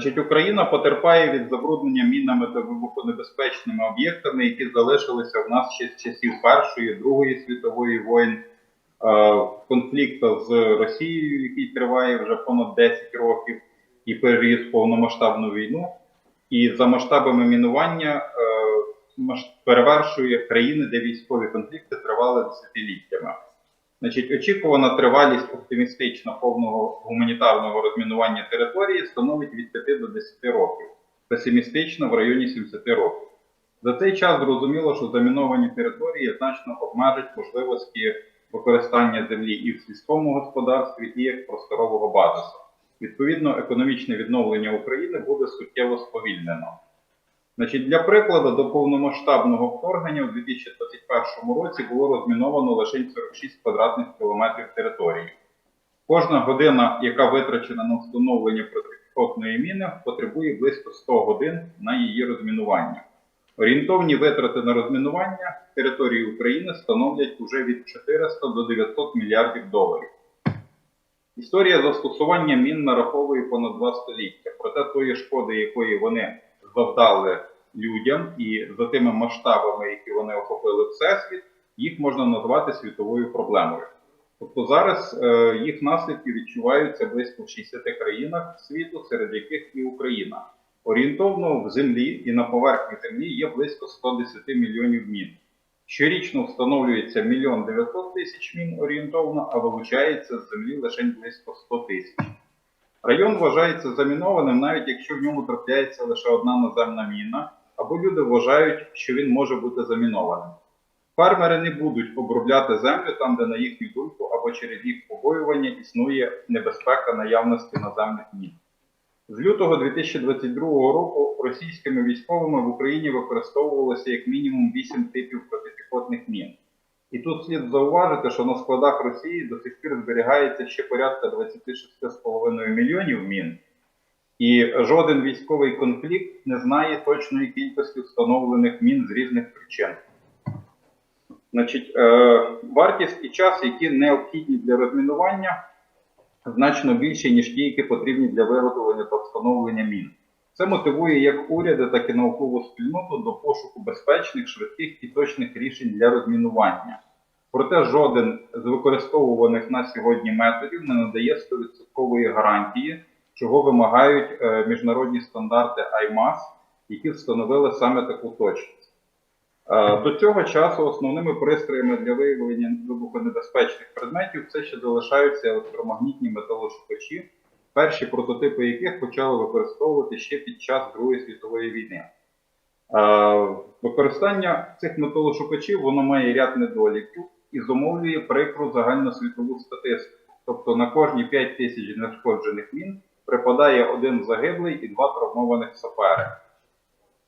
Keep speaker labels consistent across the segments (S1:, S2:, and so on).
S1: Значить, Україна потерпає від забруднення мінами та вибухонебезпечними об'єктами, які залишилися в нас ще з часів Першої, Другої світової воєн, е, конфлікту з Росією, який триває вже понад 10 років, і переріс повномасштабну війну. І за масштабами мінування е, перевершує країни, де військові конфлікти тривали десятиліттями. Значить, очікувана тривалість оптимістично повного гуманітарного розмінування території становить від 5 до 10 років, песимістично в районі 70 років. За цей час зрозуміло, що заміновані території значно обмежать можливості використання землі і в сільському господарстві, і як просторового базису. Відповідно, економічне відновлення України буде суттєво сповільнено. Значить, для прикладу, до повномасштабного вторгнення у 2021 році було розміновано лише 46 квадратних кілометрів території. Кожна година, яка витрачена на встановлення протипіхотної міни, потребує близько 100 годин на її розмінування. Орієнтовні витрати на розмінування території України становлять уже від 400 до 900 мільярдів доларів. Історія застосування мін нараховує понад два століття, проте тої шкоди, якої вони завдали людям, і за тими масштабами, які вони охопили всесвіт, їх можна назвати світовою проблемою. Тобто зараз е, їх наслідки відчуваються близько в 60 країнах світу, серед яких і Україна. Орієнтовно в землі і на поверхні землі є близько 110 мільйонів мін. Щорічно встановлюється мільйон 900 тисяч мін орієнтовно, а вилучається з землі лише близько 100 тисяч. Район вважається замінованим, навіть якщо в ньому трапляється лише одна наземна міна, або люди вважають, що він може бути замінованим. Фермери не будуть обробляти землю там, де, на їхню думку, або через їх побоювання існує небезпека наявності наземних мін. З лютого 2022 року російськими військовими в Україні використовувалося як мінімум 8 типів протипіхотних мін. І тут слід зауважити, що на складах Росії до сих пір зберігається ще порядка 26,5 мільйонів мін, і жоден військовий конфлікт не знає точної кількості встановлених мін з різних причин. Значить, е, вартість і час, які необхідні для розмінування, значно більші, ніж ті, які потрібні для виготовлення та встановлення мін. Це мотивує як уряди, так і наукову спільноту до пошуку безпечних, швидких і точних рішень для розмінування. Проте жоден з використовуваних на сьогодні методів не надає 100% гарантії, чого вимагають е, міжнародні стандарти IMAS, які встановили саме таку точність. Е, До цього часу основними пристроями для виявлення вибухонебезпечних предметів все ще залишаються електромагнітні металошукачі, перші прототипи яких почали використовувати ще під час Другої світової війни. Е, Використання цих металошукачів воно має ряд недоліків і зумовлює прикру загальносвітову статистику. Тобто на кожні 5 тисяч знешкоджених мін припадає один загиблий і два травмованих сапери.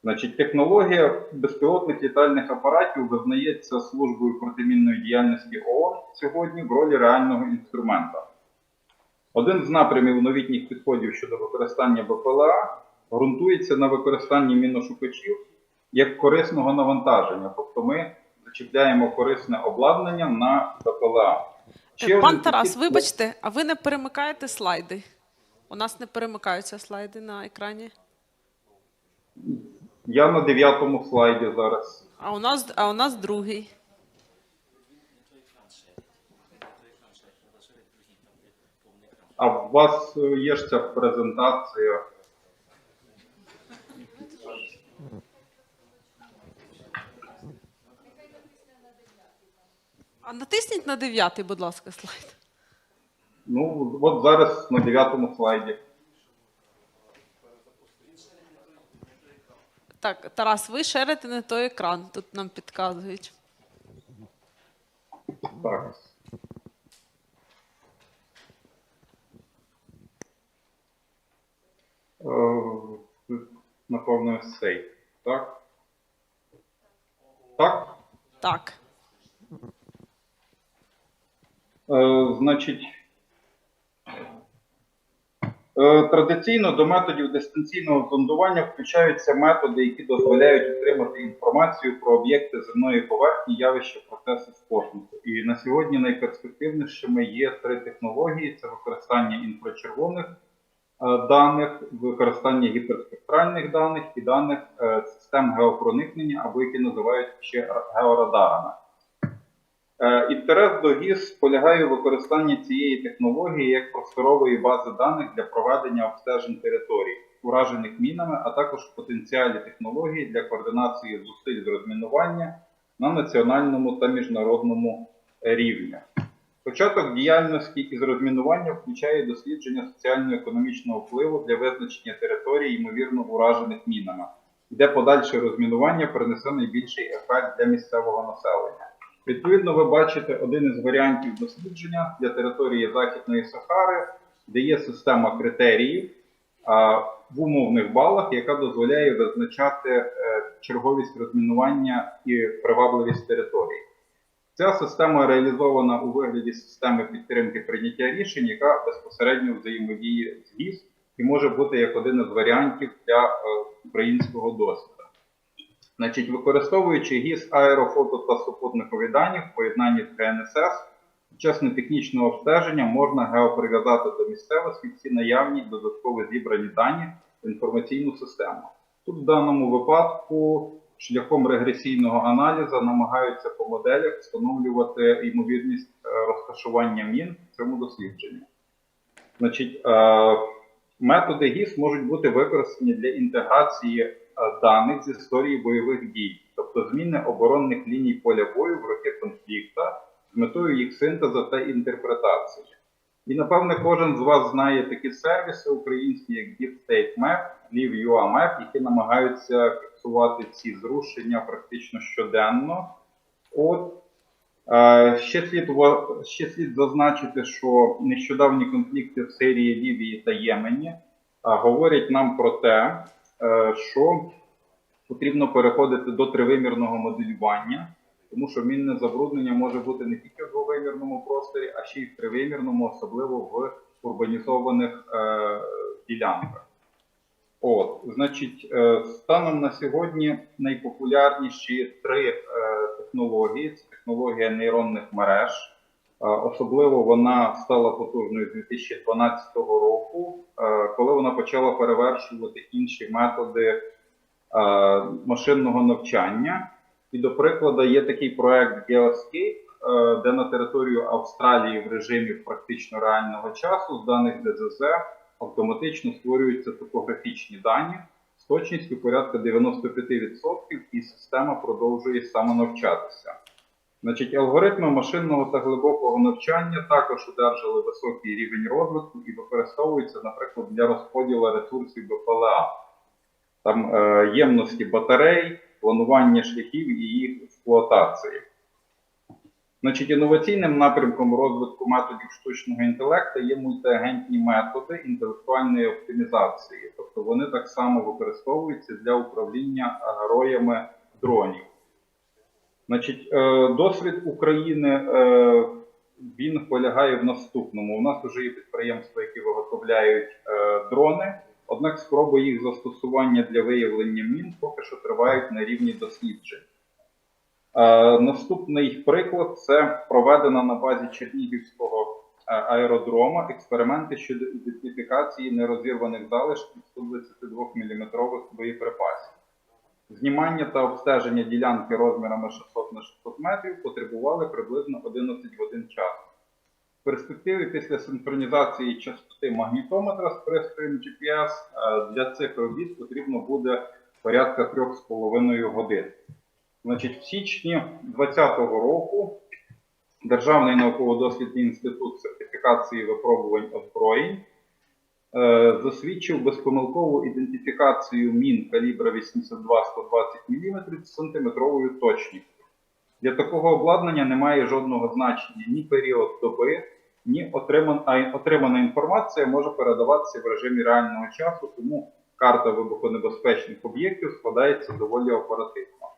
S1: Значить, технологія безпілотних літальних апаратів визнається службою протимінної діяльності ООН сьогодні в ролі реального інструмента. Один з напрямів новітніх підходів щодо використання БПЛА ґрунтується на використанні міношукачів як корисного навантаження. Тобто ми зачіпляємо корисне обладнання на БПЛА. Ще
S2: Пан Тарас,
S1: підхід-
S2: вибачте, а ви не перемикаєте слайди? У нас не перемикаються слайди на екрані.
S1: Я на дев'ятому слайді зараз.
S2: А у нас, а у нас другий.
S1: А у вас е, є ж ця презентація.
S2: А натисніть на дев'ятий, будь ласка, слайд.
S1: Ну, от зараз на дев'ятому слайді.
S2: Так, Тарас, ви шерите не той екран, тут нам підказують.
S1: Так. Е, Напевно, ось цей. Так? Так?
S2: Так.
S1: Е, Значить, традиційно до методів дистанційного зондування включаються методи, які дозволяють отримати інформацію про об'єкти земної поверхні, явища, процеси з космосу. І на сьогодні найперспективнішими є три технології: це використання інфрачервоних даних, використання гіперспектральних даних і даних е, систем геопроникнення, або які називають ще георадарами. Е, Інтерес до ГІС полягає у використанні цієї технології як просторової бази даних для проведення обстежень територій, уражених мінами, а також в потенціалі технології для координації зусиль з розмінування на національному та міжнародному рівні. Початок діяльності із розмінування включає дослідження соціально-економічного впливу для визначення територій, ймовірно уражених мінами, де подальше розмінування принесе найбільший ефект для місцевого населення. Відповідно, ви бачите один із варіантів дослідження для території Західної Сахари, де є система критеріїв в умовних балах, яка дозволяє визначати е, черговість розмінування і привабливість території. Ця система реалізована у вигляді системи підтримки прийняття рішень, яка безпосередньо взаємодіє з ГІС і може бути як один із варіантів для е, українського досвіду. Значить, використовуючи ГІС аерофото та супутникові дані в поєднанні з КНСС, під час нетехнічного обстеження можна геоприв'язати до місцевості всі наявні додатково зібрані дані в інформаційну систему. Тут в даному випадку шляхом регресійного аналізу намагаються по моделях встановлювати ймовірність е, розташування мін в цьому дослідженні. Значить, е, методи ГІС можуть бути використані для інтеграції даних з історії бойових дій, тобто зміни оборонних ліній поля бою в роки конфлікту з метою їх синтезу та інтерпретації. І напевне кожен з вас знає такі сервіси українські, як Deep State Map, які намагаються фіксувати ці зрушення практично щоденно. От е, ще слід ще слід зазначити, що нещодавні конфлікти в Сирії, Лівії та Ємені е, говорять нам про те, е, що потрібно переходити до тривимірного моделювання, тому що мінне забруднення може бути не тільки в двовимірному просторі, а ще й в тривимірному, особливо в урбанізованих е, ділянках. От, значить, е, станом на сьогодні найпопулярніші три е, технології це технологія нейронних мереж. Е, Особливо вона стала потужною з 2012 року, е, коли вона почала перевершувати інші методи е, машинного навчання. І до прикладу, є такий проект Geoscape, е, де на територію Австралії в режимі практично реального часу з даних ДЗЗ автоматично створюються топографічні дані з точністю порядка 95%, і система продовжує самонавчатися. Значить, алгоритми машинного та глибокого навчання також одержали високий рівень розвитку і використовуються, наприклад, для розподілу ресурсів БПЛА, там е, ємності батарей, планування шляхів і їх експлуатації. Значить, інноваційним напрямком розвитку методів штучного інтелекту є мультиагентні методи інтелектуальної оптимізації, тобто вони так само використовуються для управління героями дронів. Значить, е, досвід України е, він полягає в наступному. У нас вже є підприємства, які виготовляють е, дрони, однак спроби їх застосування для виявлення мін поки що тривають на рівні досліджень. Наступний приклад це проведена на базі Чернігівського аеродрома експерименти щодо ідентифікації нерозірваних залишків 122 мм боєприпасів. Знімання та обстеження ділянки розмірами 600 на 600 метрів потребували приблизно 11 годин часу. В перспективі після синхронізації частоти магнітометра з пристроєм GPS е, для цих робіт потрібно буде порядка 3,5 годин. Значить, в січні 2020 року Державний науково-дослідний інститут сертифікації випробувань озброєнь засвідчив безпомилкову ідентифікацію мін калібра 82-120 мм з сантиметровою точністю. Для такого обладнання немає жодного значення ні період доби, ні отриман, а й отримана інформація може передаватися в режимі реального часу, тому карта вибухонебезпечних об'єктів складається доволі оперативно.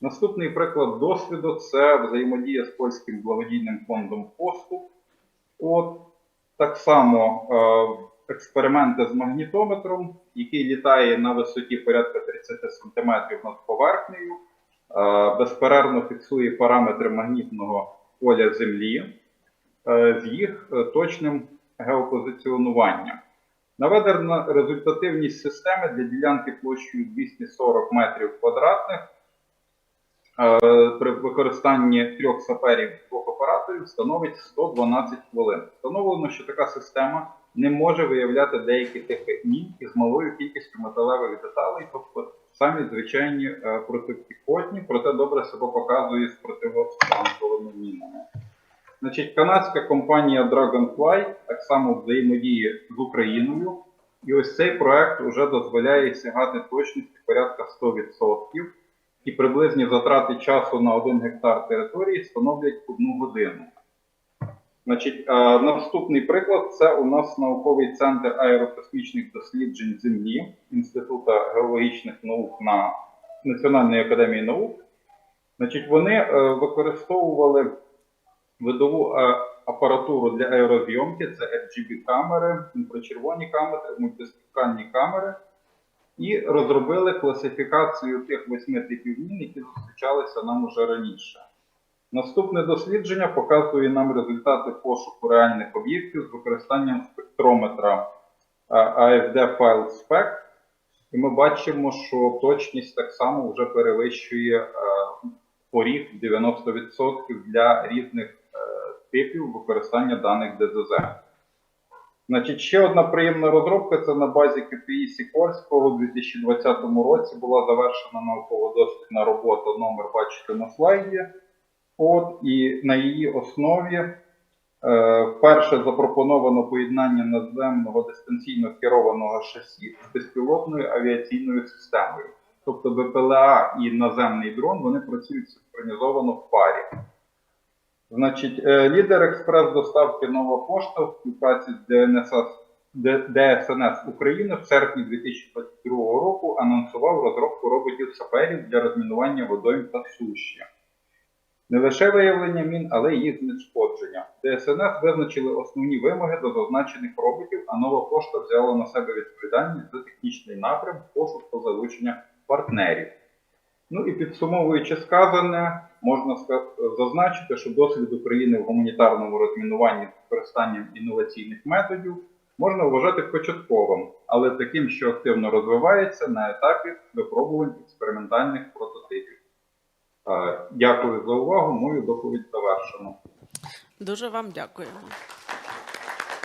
S1: Наступний приклад досвіду це взаємодія з польським благодійним фондом поступ. От так само е, експерименти з магнітометром, який літає на висоті порядка 30 см над поверхнею, е, безперервно фіксує параметри магнітного поля Землі е, з їх е, точним геопозиціонуванням. Наведена результативність системи для ділянки площею 240 метрів квадратних при використанні трьох саперів двох операторів становить 112 хвилин. Встановлено, що така система не може виявляти деякі типи мін із малою кількістю металевих деталей, тобто самі звичайні е, протипіхотні, проте добре себе показує з противотанковими мінами. Значить, канадська компанія Dragonfly так само взаємодіє з Україною, і ось цей проект вже дозволяє сягати точності порядка 100%, і приблизні затрати часу на 1 гектар території становлять 1 годину. Значить, е, наступний приклад це у нас науковий центр аерокосмічних досліджень Землі Інституту геологічних наук на Національної академії наук. Значить, вони е, використовували видову е, апаратуру для аерозйомки, це RGB камери, інфрачервоні камери, мультиспектральні камери, і розробили класифікацію тих восьми типів мін, які зустрічалися нам уже раніше. Наступне дослідження показує нам результати пошуку реальних об'єктів з використанням спектрометра AFD File Spec. І ми бачимо, що точність так само вже перевищує е, поріг 90% для різних е, типів використання даних ДЗЗ. Значить, ще одна приємна розробка це на базі КПІ Сікорського у 2020 році була завершена науково-дослідна робота, номер бачите на слайді. От, і на її основі е, вперше запропоновано поєднання наземного дистанційно керованого шасі з безпілотною авіаційною системою. Тобто БПЛА і наземний дрон вони працюють синхронізовано в парі. Значить, е, лідер експрес-доставки Нова Пошта в співпраці з ДНС, ДСНС України в серпні 2022 року анонсував розробку роботів-саперів для розмінування водойм та суші. Не лише виявлення мін, але й їх знешкодження. ДСНС визначили основні вимоги до зазначених роботів, а нова пошта взяла на себе відповідальність за технічний напрям, пошук та залучення партнерів. Ну і підсумовуючи сказане, можна зазначити, що досвід України в гуманітарному розмінуванні з використанням інноваційних методів можна вважати початковим, але таким, що активно розвивається на етапі випробувань експериментальних прототипів. Е, Дякую за увагу. Мою доповідь завершено.
S2: Дуже вам дякуємо.